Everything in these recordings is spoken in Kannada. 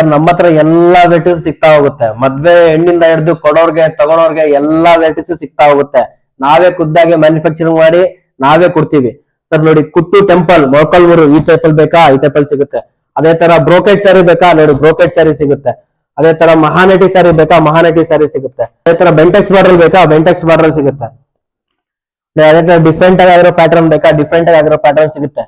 ಸರ್, ನಮ್ಮ ಹತ್ರ ಎಲ್ಲಾ ವೆರೈಟೀಸ್ ಸಿಗ್ತಾ ಹೋಗುತ್ತೆ. ಮದ್ವೆ ಹೆಣ್ಣಿಂದ ಹಿಡಿದು ಕೊಡೋರ್ಗೆ, ತಗೊಳೋರ್ಗೆ ಎಲ್ಲಾ ವೆರೈಟೀಸ್ ಸಿಗ್ತಾ ಹೋಗುತ್ತೆ. ನಾವೇ ಖುದ್ದಾಗಿ ಮ್ಯಾನುಫ್ಯಾಕ್ಚರಿಂಗ್ ಮಾಡಿ ನಾವೇ ಕೊಡ್ತೀವಿ. ಸರ್, ನೋಡಿ ಕುಟ್ಟು ಟೆಂಪಲ್ ಮೊಳಕಲ್ಮೂರು, ಈ ಟೆಂಪಲ್ ಬೇಕಾ? ಈ ಟೆಂಪಲ್ ಸಿಗುತ್ತೆ. ಅದೇ ತರ ಬ್ರೋಕೆಟ್ ಸ್ಯಾರಿ ಬೇಕಾ? ನೋಡಿ ಬ್ರೋಕೆಟ್ ಸ್ಯಾರಿ ಸಿಗುತ್ತೆ. ಅದೇ ತರ ಮಹಾನಟಿ ಸ್ಯಾರಿ ಬೇಕಾ? ಮಹಾನಟಿ ಸ್ಯಾರಿ ಸಿಗುತ್ತೆ. ಅದೇ ತರ ಬೆಂಟೆಕ್ಸ್ ಬಾರ್ಡರ್ ಬೇಕಾ? ಬೆಂಟೆಕ್ಸ್ ಬಾರ್ಡರ್ ಸಿಗುತ್ತೆ. ಅದೇ ತರ ಡಿಫ್ರೆಂಟ್ ಆಗಿರೋ ಪ್ಯಾಟರ್ನ್ ಬೇಕಾ? ಡಿಫ್ರೆಂಟ್ ಆಗಿರೋ ಪ್ಯಾಟರ್ನ್ ಸಿಗುತ್ತೆ.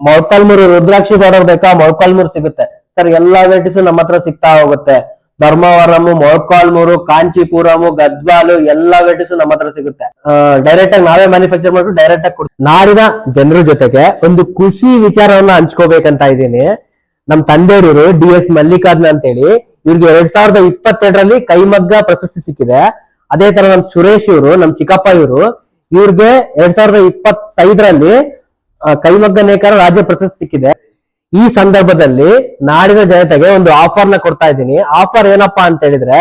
ಮೊಳಕಲ್ಮೂರು ರುದ್ರಾಕ್ಷಿ ಬಾರ್ಡರ್ ಬೇಕಾ? ಮೊಳಕಲ್ಮೂರು ಸಿಗುತ್ತೆ. ಸರ್, ಎಲ್ಲಾ ವೆರೈಟೀಸ್ ನಮ್ಮ ಹತ್ರ ಸಿಗ್ತಾ ಹೋಗುತ್ತೆ. ಧರ್ಮವರಂ ಮೊಳಕಾಲ್ಮೂರು ಕಾಂಚೀಪುರಮು ಗದ್ವಾಲು, ಎಲ್ಲಾ ವೆರೈಟೀಸ್ ನಮ್ಮ ಹತ್ರ ಸಿಗುತ್ತೆ. ಡೈರೆಕ್ಟ್ ಆಗಿ ನಾವೇ ಮ್ಯಾನುಫ್ಯಾಕ್ಚರ್ ಮಾಡ್ಬಿಟ್ಟು ಡೈರೆಕ್ಟ್ ಆಗಿ ಕೊಡ್ತೀವಿ. ನಾಡಿನ ಜನರ ಜೊತೆಗೆ ಒಂದು ಖುಷಿ ವಿಚಾರವನ್ನ ಹಂಚ್ಕೋಬೇಕಂತ ಇದ್ದೀನಿ. ನಮ್ ತಂದೆಯವರು ಡಿ ಎಸ್ ಮಲ್ಲಿಕಾರ್ಜುನ್ ಅಂತೇಳಿ, ಇವ್ರಿಗೆ ಎರಡ್ ಸಾವಿರದ ಇಪ್ಪತ್ತೆರಡರಲ್ಲಿ ಕೈಮಗ್ಗ ಪ್ರಶಸ್ತಿ ಸಿಕ್ಕಿದೆ. ಅದೇ ತರ ನಮ್ ಸುರೇಶ್ ಇವರು, ನಮ್ ಚಿಕ್ಕಪ್ಪ ಇವರು, ಇವ್ರಿಗೆ ಎರಡ್ ಸಾವಿರದ ಇಪ್ಪತ್ತೈದರಲ್ಲಿ ಕೈಮಗ್ಗ ನೇಕಾರ ರಾಜ್ಯ ಪ್ರಶಸ್ತಿ ಸಿಕ್ಕಿದೆ. ಈ ಸಂದರ್ಭದಲ್ಲಿ ನಾಡಿನ ಜನತೆಗೆ ಒಂದು ಆಫರ್ನ ಕೊಡ್ತಾ ಇದ್ದೀನಿ. ಆಫರ್ ಏನಪ್ಪಾ ಅಂತ ಹೇಳಿದ್ರೆ,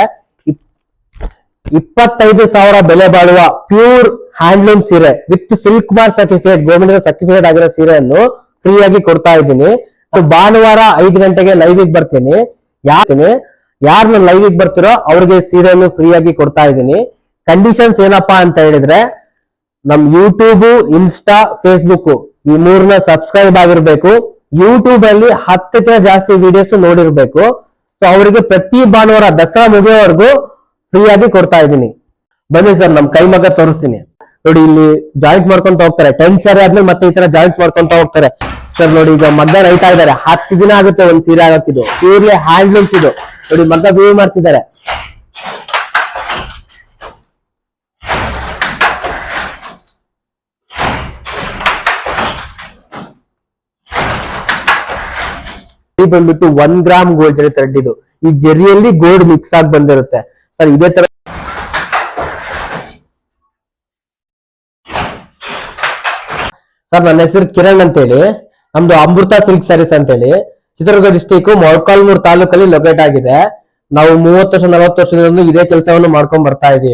ಇಪ್- ಇಪ್ಪತ್ತೈದು ಸಾವಿರ ಬೆಲೆ ಬಾಳುವ ಪ್ಯೂರ್ ಹ್ಯಾಂಡ್ಲೂಮ್ ಸೀರೆ with silk mark certificate government certificate ಆಗಿರೋ ಸೀರೆಯನ್ನು ಫ್ರೀ ಆಗಿ ಕೊಡ್ತಾ ಇದ್ದೀನಿ. ಭಾನುವಾರ ಐದು ಗಂಟೆಗೆ ಲೈವ್ಗೆ ಬರ್ತೀನಿ. ಯಾರ್ತೀನಿ ಯಾರನ್ನ ಲೈವ್ ಬರ್ತಿರೋ ಅವ್ರಿಗೆ ಸೀರೆಯನ್ನು ಫ್ರೀ ಆಗಿ ಕೊಡ್ತಾ ಇದ್ದೀನಿ. ಕಂಡೀಷನ್ಸ್ ಏನಪ್ಪಾ ಅಂತ ಹೇಳಿದ್ರೆ, ನಮ್ ಯೂಟ್ಯೂಬ್ ಇನ್ಸ್ಟಾ ಫೇಸ್ಬುಕ್ ಈ ಮೂರನ್ನ ಸಬ್ಸ್ಕ್ರೈಬ್ ಆಗಿರ್ಬೇಕು. ಯೂಟ್ಯೂಬ್ ಅಲ್ಲಿ ಹತ್ತಕ್ಕೆ ಜಾಸ್ತಿ ವಿಡಿಯೋಸ್ ನೋಡಿರ್ಬೇಕು. ಸೊ ಅವರಿಗೆ ಪ್ರತಿ ಭಾನುವಾರ ದಸರಾ ಮುಗಿಯೋವರೆಗೂ ಫ್ರೀ ಆಗಿ ಕೊಡ್ತಾ ಇದ್ದೀನಿ. ಬನ್ನಿ ಸರ್ ನಮ್ ಕೈ ಮಗ ತೋರಿಸ್ತೀನಿ. ನೋಡಿ, ಇಲ್ಲಿ ಜಾಯಿಂಟ್ ಮಾಡ್ಕೊಂತ ಹೋಗ್ತಾರೆ. ಟೆಂತ್ ಸರಿ ಆದ್ಮೇಲೆ ಮತ್ತೆ ಈ ತರ ಜಾಯಿಂಟ್ ಮಾಡ್ಕೊಂತ ಹೋಗ್ತಾರೆ. ಸರ್ ನೋಡಿ, ಈಗ ಮಗ್ಗ ರೈತಾ ಇದ್ದಾರೆ. ಹತ್ತು ದಿನ ಆಗುತ್ತೆ ಒಂದ್ ಸೀರೆ ಆಗತ್ತಿದ್ದು ಸೀರೆ ಹ್ಯಾಂಡ್ಲೂಮ್ಸ್ ಇದು. ನೋಡಿ, ಮಗ್ಗ ಬೀವ್ ಮಾಡ್ತಿದ್ದಾರೆ. ಇದು ಬಂದ್ಬಿಟ್ಟು one gram gold zari thread ಇದು ಈ ಜರಿಯಲ್ಲಿ ಗೋಲ್ಡ್ ಮಿಕ್ಸ್ ಆಗಿ ಬಂದಿರುತ್ತೆ. ಸರ್, ಇದೇ ತರ ಸರ್, ನನ್ನ ಹೆಸರು ಕಿರಣ್ ಅಂತ ಹೇಳಿ ನಮ್ದು ಅಮೃತ ಸಿಲ್ಕ್ ಸ್ಯಾರೀಸ್ ಅಂತೇಳಿ. ಚಿತ್ರದುರ್ಗ ಡಿಸ್ಟಿಕ್ ಮೊಳಕಾಲ್ಮೂರ್ ತಾಲೂಕಲ್ಲಿ ಲೊಕೇಟ್ ಆಗಿದೆ. ನಾವು ಮೂವತ್ತು ವರ್ಷ, ನಲವತ್ತು ವರ್ಷದಿಂದ ಇದೇ ಕೆಲಸವನ್ನು ಮಾಡ್ಕೊಂಡ್ ಬರ್ತಾ ಇದೀವಿ.